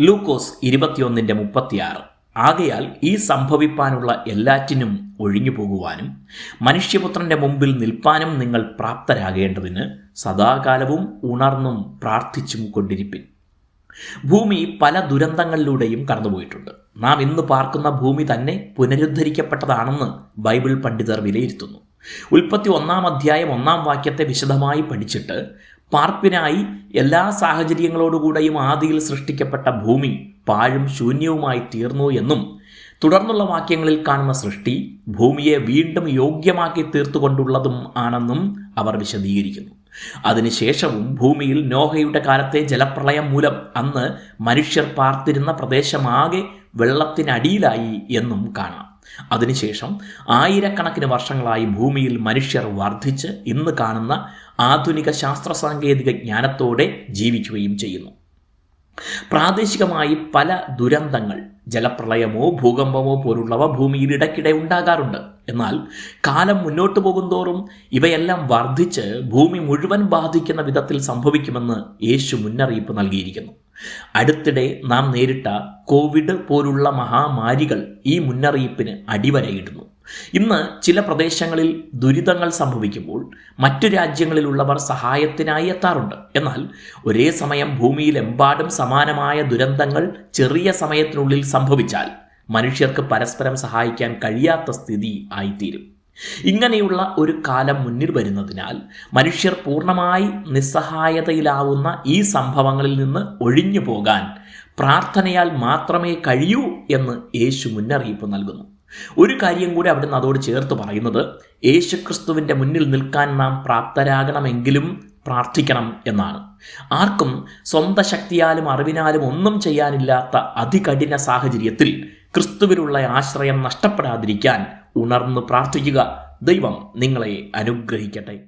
ലൂക്കോസ് ഇരുപത്തിയൊന്നിന്റെ മുപ്പത്തിയാറ്. ആകയാൽ ഈ സംഭവിപ്പാനുള്ള എല്ലാറ്റിനും ഒഴിഞ്ഞു പോകുവാനും മനുഷ്യപുത്രന്റെ മുമ്പിൽ നിൽപ്പാനും നിങ്ങൾ പ്രാപ്തരാകേണ്ടതിന് സദാകാലവും ഉണർന്നും പ്രാർത്ഥിച്ചും കൊണ്ടിരിപ്പിൻ. ഭൂമി പല ദുരന്തങ്ങളിലൂടെയും കടന്നുപോയിട്ടുണ്ട്. നാം ഇന്ന് പാർക്കുന്ന ഭൂമി തന്നെ പുനരുദ്ധരിക്കപ്പെട്ടതാണെന്ന് ബൈബിൾ പണ്ഡിതർ വിലയിരുത്തുന്നു. ഉൽപ്പത്തി ഒന്നാം അധ്യായം ഒന്നാം വാക്യത്തെ വിശദമായി പഠിച്ചിട്ട് പാർപ്പിനായി എല്ലാ സാഹചര്യങ്ങളോടുകൂടെയും ആദിയിൽ സൃഷ്ടിക്കപ്പെട്ട ഭൂമി പാഴും ശൂന്യവുമായി തീർന്നു എന്നും തുടർന്നുള്ള വാക്യങ്ങളിൽ കാണുന്ന സൃഷ്ടി ഭൂമിയെ വീണ്ടും യോഗ്യമാക്കി തീർത്തുകൊണ്ടുള്ളതും ആണെന്നും അവർ വിശദീകരിക്കുന്നു. അതിനുശേഷവും ഭൂമിയിൽ നോഹയുടെ കാലത്തെ ജലപ്രളയം മൂലം അന്ന് മനുഷ്യർ പാർത്തിരുന്ന പ്രദേശമാകെ വെള്ളത്തിനടിയിലായി എന്നും കാണാം. അതിനുശേഷം ആയിരക്കണക്കിന് വർഷങ്ങളായി ഭൂമിയിൽ മനുഷ്യർ വർദ്ധിച്ച് ഇന്ന് കാണുന്ന ആധുനിക ശാസ്ത്ര സാങ്കേതിക ജ്ഞാനത്തോടെ ജീവിക്കുകയും ചെയ്യുന്നു. പ്രാദേശികമായി പല ദുരന്തങ്ങൾ ജലപ്രളയമോ ഭൂകമ്പമോ പോലുള്ളവ ഭൂമിയിൽ ഇടയ്ക്കിടെ ഉണ്ടാകാറുണ്ട്. എന്നാൽ കാലം മുന്നോട്ട് പോകുന്തോറും ഇവയെല്ലാം വർദ്ധിച്ച് ഭൂമി മുഴുവൻ ബാധിക്കുന്ന വിധത്തിൽ സംഭവിക്കുമെന്ന് യേശു മുന്നറിയിപ്പ് നൽകിയിരിക്കുന്നു. അടുത്തിടെ നാം നേരിട്ട കോവിഡ് പോലുള്ള മഹാമാരികൾ ഈ മുന്നറിയിപ്പിന് അടിവരയിടുന്നു. ഇന്ന് ചില പ്രദേശങ്ങളിൽ ദുരിതങ്ങൾ സംഭവിക്കുമ്പോൾ മറ്റു രാജ്യങ്ങളിലുള്ളവർ സഹായത്തിനായി എത്താറുണ്ട്. എന്നാൽ ഒരേ സമയം ഭൂമിയിലെമ്പാടും സമാനമായ ദുരന്തങ്ങൾ ചെറിയ സമയത്തിനുള്ളിൽ സംഭവിച്ചാൽ മനുഷ്യർക്ക് പരസ്പരം സഹായിക്കാൻ കഴിയാത്ത സ്ഥിതി ആയിത്തീരും. ഇങ്ങനെയുള്ള ഒരു കാലം മുന്നിൽ വരുന്നതിനാൽ മനുഷ്യർ പൂർണമായി നിസ്സഹായതയിലാവുന്ന ഈ സംഭവങ്ങളിൽ നിന്ന് ഒഴിഞ്ഞു പോകാൻ പ്രാർത്ഥനയാൽ മാത്രമേ കഴിയൂ എന്ന് യേശു മുന്നറിയിപ്പ് നൽകുന്നു. ഒരു കാര്യം കൂടി അവിടുന്ന് അതോട് ചേർത്ത് പറയുന്നത് യേശുക്രിസ്തുവിന്റെ മുന്നിൽ നിൽക്കാൻ നാം പ്രാപ്തരാകണമെങ്കിലും പ്രാർത്ഥിക്കണം എന്നാണ്. ആർക്കും സ്വന്തം ശക്തിയാലും അറിവിനാലും ഒന്നും ചെയ്യാനില്ലാത്ത അതികഠിന സാഹചര്യത്തിൽ ക്രിസ്തുവിനുള്ള ആശ്രയം നഷ്ടപ്പെടാതിരിക്കാൻ ഉണർന്നു പ്രാർത്ഥിക്കുക. ദൈവം നിങ്ങളെ അനുഗ്രഹിക്കട്ടെ.